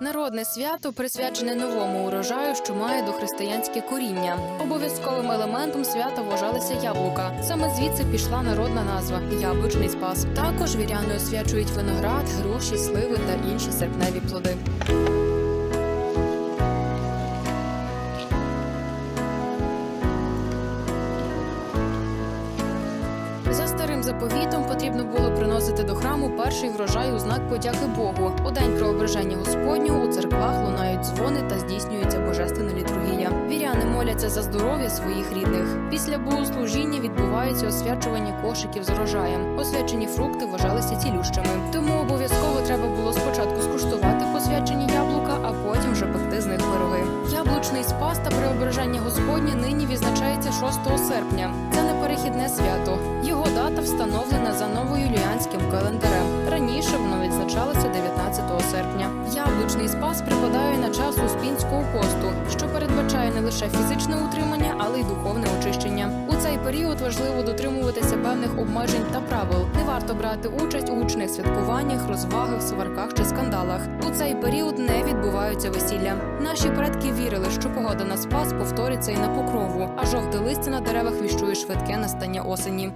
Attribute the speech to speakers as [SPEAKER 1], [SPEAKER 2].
[SPEAKER 1] Народне свято присвячене новому урожаю, що має дохристиянське коріння. Обов'язковим елементом свята вважалися яблука. Саме звідси пішла народна назва яблучний спас. Також віряни освячують виноград, груші, сливи та інші серпневі плоди. За старим заповітом потрібно було приносити до храму перший врожай у знак подяки Богу. У день преображення Господнього у церквах лунають дзвони та здійснюється божественна літургія. Віряни моляться за здоров'я своїх рідних. Після богослужіння відбувається освячування кошиків з урожаєм. Освячені фрукти вважалися цілющими. Тому обов'язково треба було спочатку скуштувати посвячені яблука, а потім вже пекти з них пироги. Яблучний спас та преображення Господнє нині відзначається 6 серпня. Перехідне свято. Його дата встановлена за новоюліанським календарем. Раніше воно відзначалося 19 серпня. Яблучний спас припадає на час успінського посту, що передбачає не лише фізичне утримання, але й духовне очищення. У цей період важливо дотримуватися певних обмежень та правил. Не варто брати участь у гучних святкуваннях, розвагах, сварках чи скандалах. У цей період не відбуваються весілля. Наші предки вірили, що погода на спас повториться і на покрову, а жовте листя на деревах віщує швидке настання осені.